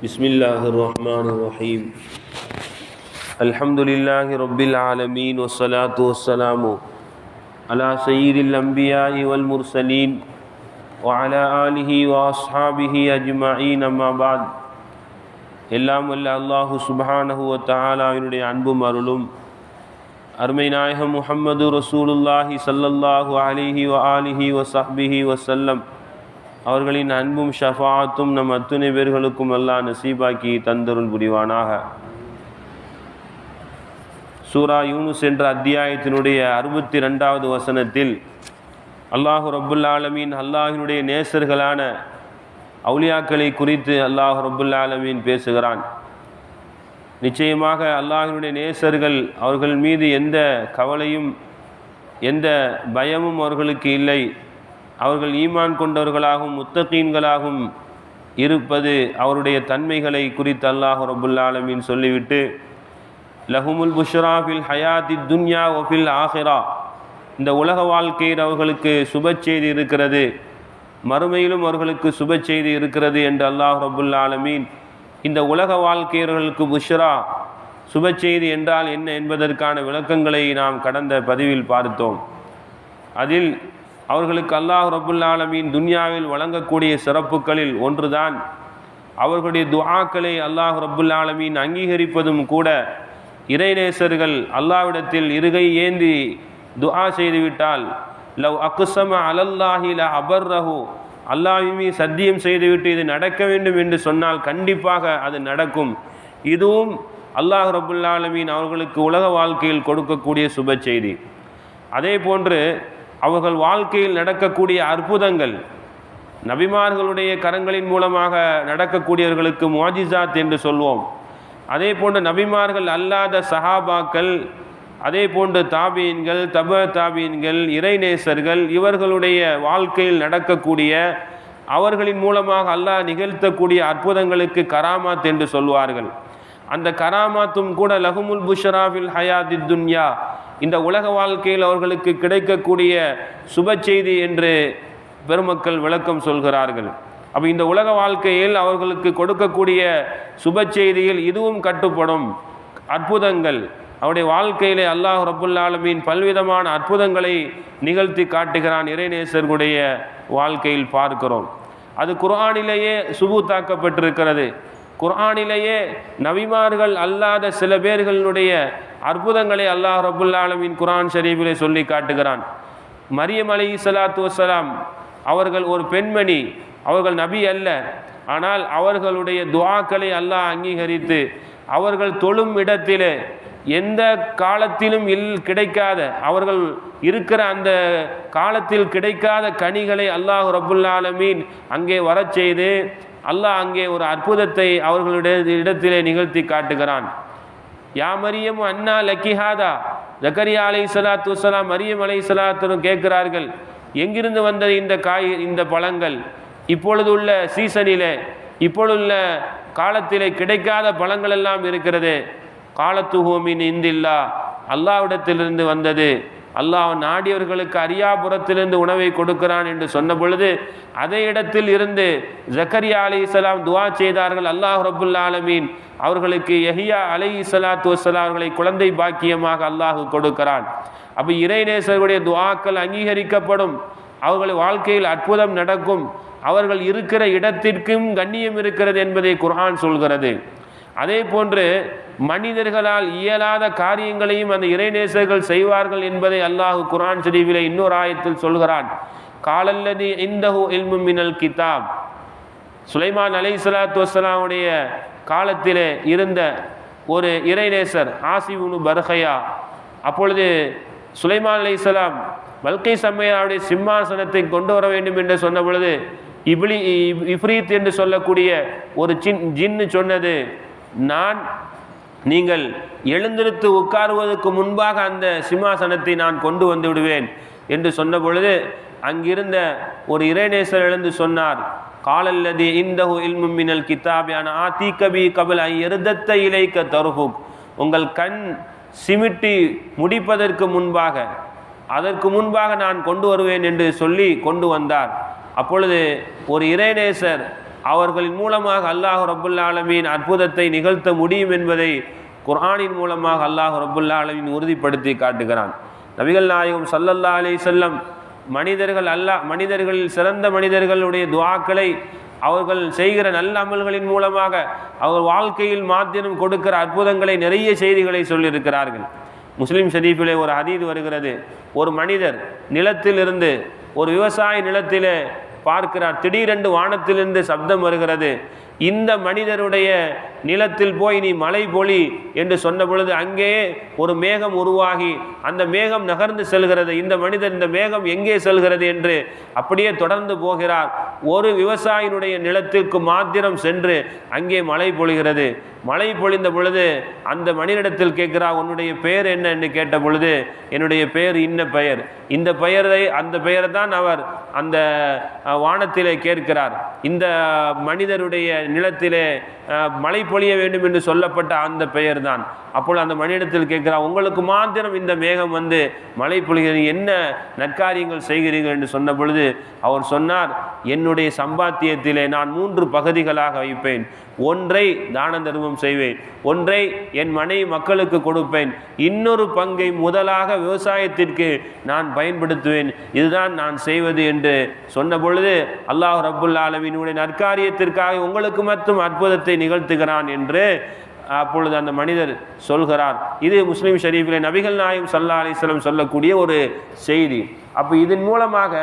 بسم الله الرحمن الرحيم الحمد لله رب العالمين والصلاة والسلام على سيد الأنبياء والمرسلين وعلى آله وأصحابه أجمعين أما بعد எல்லாம் வல்ல அல்லாஹு சுபஹானஹு வ தஆலாவினுடைய அன்பும் அருளும் அருமை நாயகம் முஹம்மது ரசூலுல்லாஹி ஸல்லல்லாஹு அலைஹி வ ஆலிஹி வ ஸஹ்பிஹி வஸல்லம் அவர்களின் அன்பும் ஷஃபாத்தும் நம் அத்துணை பேர்களுக்கும் எல்லாம் நசீபாக்கி தந்தருள் புரிவானாக. சூரா யூனுஸ் என்ற அத்தியாயத்தினுடைய அறுபத்தி ரெண்டாவது வசனத்தில் அல்லாஹு ரபுல்லாலமீன் ஆலமீன் அல்லாஹினுடைய நேசர்களான அவுலியாக்களை குறித்து அல்லாஹ் ரப்புல் ஆலமீன் பேசுகிறான். நிச்சயமாக அல்லாஹினுடைய நேசர்கள் அவர்கள் மீது எந்த கவலையும் எந்த பயமும் அவர்களுக்கு இல்லை. அவர்கள் ஈமான் கொண்டவர்களாகவும் முத்தகீன்களாகவும் இருப்பது அவருடைய தன்மைகளை குறித்து அல்லாஹ் ரபுல்லாலமின் சொல்லிவிட்டு லஹுமுல் புஷ்ராஃபில் ஹயாதி துன்யா ஒஃபில் ஆஹிரா இந்த உலக வாழ்க்கையில் அவர்களுக்கு சுப செய்தி இருக்கிறது மறுமையிலும் அவர்களுக்கு சுப செய்தி இருக்கிறது என்று அல்லாஹ் ரபுல்லாலமீன் இந்த உலக வாழ்க்கையர்களுக்கு புஷ்ரா சுப செய்தி என்றால் என்ன என்பதற்கான விளக்கங்களை நாம் கடந்த பதிவில் பார்த்தோம். அதில் அவர்களுக்கு அல்லாஹ் ரபுல்லாலமின் துன்யாவில் வழங்கக்கூடிய சிறப்புகளில் ஒன்றுதான். அவர்களுடைய துஆக்களை அல்லாஹ் ரபுல் அங்கீகரிப்பதும் கூட இறைநேசர்கள் அல்லாவிடத்தில் இருகை ஏந்தி துஆ செய்துவிட்டால் லவ் அக்குசம அலல்லாஹில அபர்ரஹு அல்லாஹுமே சத்தியம் செய்துவிட்டு இது நடக்க வேண்டும் என்று சொன்னால் கண்டிப்பாக அது நடக்கும். இதுவும் அல்லாஹ் ரபுல்லாலமீன் அவர்களுக்கு உலக வாழ்க்கையில் கொடுக்கக்கூடிய சுப செய்தி. அதே போன்று அவர்கள் வாழ்க்கையில் நடக்கக்கூடிய அற்புதங்கள் நபிமார்களுடைய கரங்களின் மூலமாக நடக்கக்கூடியவர்களுக்கு மோஜிசாத் என்று சொல்வோம். அதே போன்று நபிமார்கள் அல்லாத சஹாபாக்கள் அதே போன்று தாபீன்கள் தப தாபீன்கள் இறைநேசர்கள் இவர்களுடைய வாழ்க்கையில் நடக்கக்கூடிய அவர்களின் மூலமாக அல்லாஹ் நிகழ்த்தக்கூடிய அற்புதங்களுக்கு கராமாத் என்று சொல்வார்கள். அந்த கராமாத்தும் கூட லஹுமுல் புஷராஃபில் ஹயாதி துன்யா இந்த உலக வாழ்க்கையில் அவர்களுக்கு கிடைக்கக்கூடிய சுப செய்தி என்று பெருமக்கள் விளக்கம் சொல்கிறார்கள். அப்போ இந்த உலக வாழ்க்கையில் அவர்களுக்கு கொடுக்கக்கூடிய சுப செய்தியில் இதுவும் கட்டுப்படும். அற்புதங்கள். அவருடைய வாழ்க்கையிலே அல்லாஹ் ரபுல்லாலமின் பல்விதமான அற்புதங்களை நிகழ்த்தி காட்டுகிறான் இறைநேசர்களுடைய வாழ்க்கையில் பார்க்கிறோம். அது குர்ஆனிலேயே சுபூத்தாக்கப்பட்டிருக்கிறது குர்ஆனிலேயே நபிமார்கள் அல்லாத சில பேர்களுடைய அற்புதங்களை அல்லாஹ் ரபுல்லாலமின் குரான் ஷரீஃபிலே சொல்லி காட்டுகிறான். மரியம் அலி சலாத்து வசலாம் அவர்கள் ஒரு பெண்மணி அவர்கள் நபி அல்ல. ஆனால் அவர்களுடைய துவாக்களை அல்லாஹ் அங்கீகரித்து அவர்கள் தொழும் இடத்திலே எந்த காலத்திலும் இல் கிடைக்காத அவர்கள் இருக்கிற அந்த காலத்தில் கிடைக்காத கனிகளை அல்லாஹ் ரபுல்லாலமீன் அங்கே வரச் செய்து அல்லாஹ் அங்கே ஒரு அற்புதத்தை அவர்களுடைய இடத்திலே நிகழ்த்தி காட்டுகிறான். யா மரியம் அண்ணா லக்கிஹாதா ஜக்கரியா அலை சலாத்து வலாம் மரியம் அலை சலாத்தும் கேட்கிறார்கள் எங்கிருந்து வந்தது இந்த காய் இந்த பழங்கள்? இப்பொழுது உள்ள சீசனிலே இப்பொழுதுள்ள காலத்திலே கிடைக்காத பழங்கள் எல்லாம் இருக்கிறது. காலத்துஹூமின் இந்தில்லா. அல்லாவிடத்திலிருந்து வந்தது அல்லாஹ் நாடியவர்களுக்கு அரியாபுரத்திலிருந்து உணவை கொடுக்கிறான் என்று சொன்ன பொழுது அதே இடத்தில் இருந்து ஜக்கரியா அலி இஸ்லாம் துவா செய்தார்கள். அல்லாஹ் ரபுல்லா ஆலமீன் அவர்களுக்கு எஹியா அலை இஸ்லாத்து வசலாம் அவர்களை குழந்தை பாக்கியமாக அல்லாஹ் கொடுக்கிறான். அப்போ இறைநேசர்களுடைய துவாக்கள் அங்கீகரிக்கப்படும். அவர்கள் வாழ்க்கையில் அற்புதம் நடக்கும். அவர்கள் இருக்கிற இடத்திற்கும் கண்ணியம் இருக்கிறது என்பதை குர்ஹான் சொல்கிறது. அதே போன்று மனிதர்களால் இயலாத காரியங்களையும் அந்த இறைநேசர்கள் செய்வார்கள் என்பதை அல்லாஹு குரான் ஷரீஃபிலே இன்னொரு ஆயத்தில் சொல்கிறான். காலல்லதி இந்தஹு இல்மு மினல் கிதாப். சுலைமான் அலை சலாத்து வசலாமுடைய காலத்திலே இருந்த ஒரு இறைநேசர் ஆசிவுனு பர்ஹையா அப்பொழுது சுலைமான் அலை சலாம் பல்கை சம்மையாருடைய சிம்மாசனத்தை கொண்டு வர வேண்டும் என்று சொன்ன பொழுது இப்ளி இஃப்ரீத் என்று சொல்லக்கூடிய ஒரு சின் ஜின்னு சொன்னது. நான் நீங்கள் எழுந்திருத்து உட்காருவதற்கு முன்பாக அந்த சிம்மாசனத்தை நான் கொண்டு வந்து விடுவேன் என்று சொன்ன பொழுது அங்கிருந்த ஒரு இறைநேசர் எழுந்து சொன்னார் காலல்லதி இந்தஹு இல்முமினல் மினல் கிதாபியான ஆ தீக்கபி கபில் ஐ எருதத்த இலைக்க தருகும். உங்கள் கண் சிமிட்டி முடிப்பதற்கு முன்பாக அதற்கு முன்பாக நான் கொண்டு வருவேன் என்று சொல்லி கொண்டு வந்தார். அப்பொழுது ஒரு இறைநேசர் அவர்களின் மூலமாக அல்லாஹ் ரபுல்லாலமின் அற்புதத்தை நிகழ்த்த முடியும் என்பதை குர்ஆனின் மூலமாக அல்லாஹ் ரபுல்லாலமின் உறுதிப்படுத்தி காட்டுகிறான். நபிகள் நாயகம் சல்லல்லா அலி செல்லம் மனிதர்கள் அல்லாஹ் மனிதர்களில் சிறந்த மனிதர்களுடைய துவாக்களை அவர்கள் செய்கிற நல்ல அமல்களின் மூலமாக அவர் வாழ்க்கையில் மாத்திரம் கொடுக்கிற அற்புதங்களை நிறைய செய்திகளை சொல்லியிருக்கிறார்கள். முஸ்லீம் ஷரீஃபிலே ஒரு அதீது வருகிறது. ஒரு மனிதர் நிலத்திலிருந்து ஒரு விவசாய நிலத்திலே பார்க்கிறார். திடீரென்று வானத்திலிருந்து சப்தம் வருகிறது. இந்த மனிதருடைய நிலத்தில் போய் நீ மழை பொழி என்று சொன்ன பொழுது அங்கேயே ஒரு மேகம் உருவாகி அந்த மேகம் நகர்ந்து செல்கிறது. இந்த மனிதர் இந்த மேகம் எங்கே செல்கிறது என்று அப்படியே தொடர்ந்து போகிறார். ஒரு விவசாயினுடைய நிலத்திற்கு மாத்திரம் சென்று அங்கே மழை பொழிகிறது. மழை பொழிந்த பொழுது அந்த மனிதனிடத்தில் கேட்கிறார் உன்னுடைய பெயர் என்ன? என்று கேட்ட பொழுது என்னுடைய பெயர் இன்ன பெயர். இந்த பெயரை அந்த பெயரை தான் அவர் அந்த வானத்திலே கேட்கிறார். இந்த மனிதருடைய நிலத்திலே மழை பொழிய வேண்டும் என்று சொல்லப்பட்ட அந்த பெயர் தான் அப்பொழுது அந்த மனிதத்தில் கேட்கிறார் உங்களுக்கு மாத்திரம் இந்த மேகம் வந்து மழை பொழிகிறது என்ன நற்காரியங்கள் செய்கிறீர்கள்? என்று சொன்ன பொழுது அவர் சொன்னார் என்னுடைய சம்பாத்தியத்திலே நான் மூன்று பகுதிகளாக வைப்பேன். ஒன்றை தான தர்மம் செய்வேன் ஒன்றை என் மனைவி மக்களுக்கு கொடுப்பேன். இன்னொரு பங்கை முதலாக விவசாயத்திற்கு நான் பயன்படுத்துவேன். இதுதான் நான் செய்வது என்று சொன்ன பொழுது அல்லாஹ் ரபுல்லா ஆலமீனுடைய நற்காரியத்திற்காக உங்களுக்கு மட்டும் அற்புதத்தை நிகழ்த்துகிறான் என்று அப்பொழுது அந்த மனிதர் சொல்கிறார். இது முஸ்லீம் ஷரீஃபிலே நபிகள் நாயும் சல்லா அலிஸ்லம் சொல்லக்கூடிய ஒரு செய்தி. அப்போ இதன் மூலமாக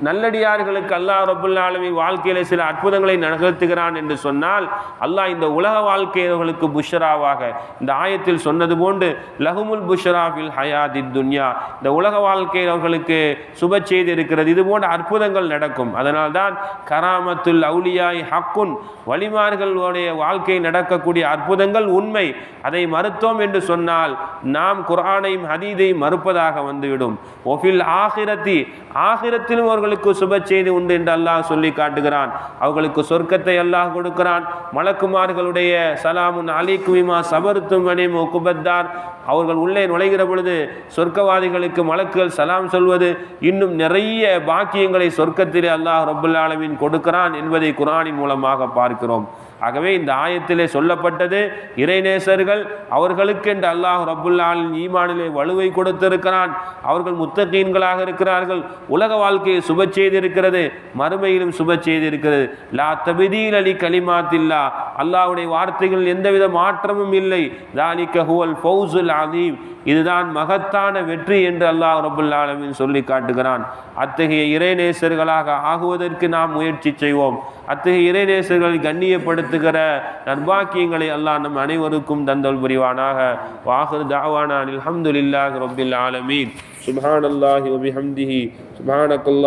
நல்லடியார்களுக்கு அல்லாஹ் ரபுல் வாழ்க்கையில் சில அற்புதங்களை நிகழ்த்துகிறான் என்று சொன்னால் அல்லாஹ் இந்த உலக வாழ்க்கையவர்களுக்கு புஷராவாக இந்த ஆயத்தில் சொன்னது போன்று லஹுமுல் புஷராஃபில் ஹயாதி துன்யா. இந்த உலக வாழ்க்கையவர்களுக்கு சுப செய்தி இருக்கிறது. இது போன்ற அற்புதங்கள் நடக்கும். அதனால்தான் கராமத்துல் அவுலியாய் ஹக்குன் வழிமார்களுடைய வாழ்க்கை நடக்கக்கூடிய அற்புதங்கள் உண்மை. அதை மறுத்தோம் என்று சொன்னால் நாம் குரானையும் ஹதீதையும் மறுப்பதாக வந்துவிடும். ஒஃபில் ஆகிரத்தி ஆகிரத்திலும் அவர்களுக்கு சுப செய்தி உண்டு என்று அல்லாஹ் சொல்லி காட்டுகிறான். அவர்களுக்கு சொர்க்கத்தை அல்லாஹ் கொடுக்கிறான். மலக்குமார்களுடைய சலாமுன் அலிகுவிமா சபருத்தும் வனிம் குபத்தார். அவர்கள் உள்ளே நுழைகிற பொழுது சொர்க்கவாதிகளுக்கு மலக்குகள் சலாம் சொல்வது இன்னும் நிறைய பாக்கியங்களை சொர்க்கத்திலே அல்லாஹ் ரபுல்லாலமின் கொடுக்கிறான் என்பதை குர்ஆனின் மூலமாக பார்க்கிறோம். ஆகவே இந்த ஆயத்திலே சொல்லப்பட்டது இறைநேசர்கள் அவர்களுக்கு என்று அல்லாஹ் ரபுல்லாலின் ஈமானிலே வலுவை கொடுத்திருக்கிறான். அவர்கள் முத்தகீன்களாக இருக்கிறார்கள். உலக வாழ்க்கையை சுப செய்திருக்கிறது. மறுமையிலும் சுப செய்திருக்கிறது. லா தபிதீல் அலி கலிமாத்தில்லா. அல்லாஹுடைய வார்த்தைகள் எந்தவித மாற்றமும் இல்லை. தாலிக்க ஹுவல் ஃபௌசுல் அதீம் இதுதான் மகத்தான வெற்றி என்று அல்லாஹ் ரபுல் ஆலமீன் சொல்லி காட்டுகிறான். அத்தகைய இறைநேசர்களாக ஆகுவதற்கு நாம் முயற்சி செய்வோம். அத்தகைய இறைநேசர்களை கண்ணியப்படுத்துகிற நர்பாக்கியங்களை அல்லாஹ் நம் அனைவருக்கும் தந்தல் புரிவானாக. வாஹர் தாவானான் அலமதுல்லாஹ் ரபுல் ஆலமீன். அல்லாஹி வபிஹம்திஹி. சுப்ஹானக்கல்லாஹ்